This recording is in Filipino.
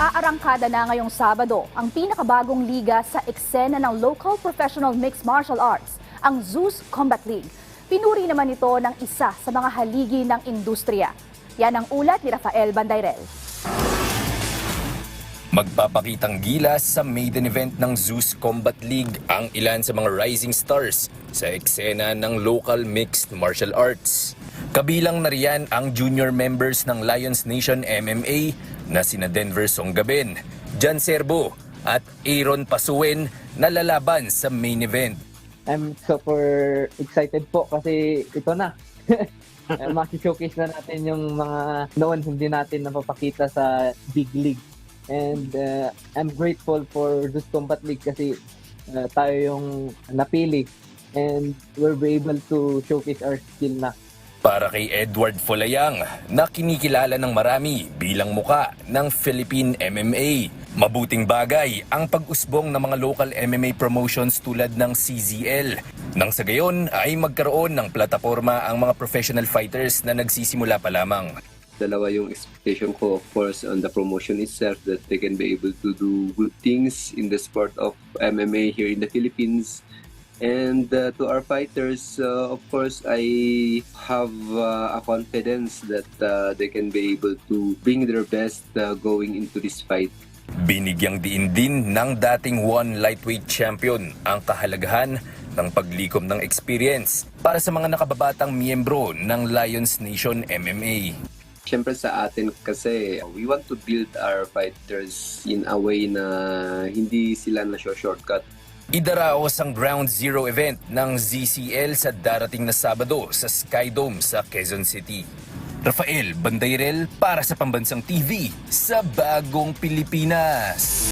Aarangkada na ngayong Sabado ang pinakabagong liga sa eksena ng local professional mixed martial arts, ang Zeus Combat League. Pinuri naman ito ng isa sa mga haligi ng industriya. Yan ang ulat ni Rafael Bandayrel. Magpapakitang gilas sa maiden event ng Zeus Combat League ang ilan sa mga rising stars sa eksena ng local mixed martial arts. Kabilang na riyan ang junior members ng Lions Nation MMA na sina Denver Songgaben, Jan Serbo at Aaron Pasuwen na lalaban sa main event. I'm super excited po kasi ito na. Eh, Maki-showcase na natin yung mga noon hindi natin napapakita sa big league. And uh, I'm grateful for this Combat League kasi uh, tayo yung napili and we're able to showcase our skill na. Para kay Edward Folayang na kinikilala ng marami bilang muka ng Philippine MMA. Mabuting bagay ang pag-usbong ng mga local MMA promotions tulad ng CZL. Nang sa gayon ay magkaroon ng plataforma ang mga professional fighters na nagsisimula pa lamang. dalawa yung expectation ko of course on the promotion itself that they can be able to do good things in the sport of MMA here in the Philippines and uh, to our fighters uh, of course I have uh, a confidence that uh, they can be able to bring their best uh, going into this fight Binigyang diin din ng dating one lightweight champion ang kahalagahan ng paglikom ng experience para sa mga nakababatang miyembro ng Lions Nation MMA. Siyempre sa atin kasi we want to build our fighters in a way na hindi sila na shortcut Idaraos ang Ground Zero event ng ZCL sa darating na Sabado sa Skydome sa Quezon City. Rafael Bandayrel para sa Pambansang TV sa Bagong Pilipinas.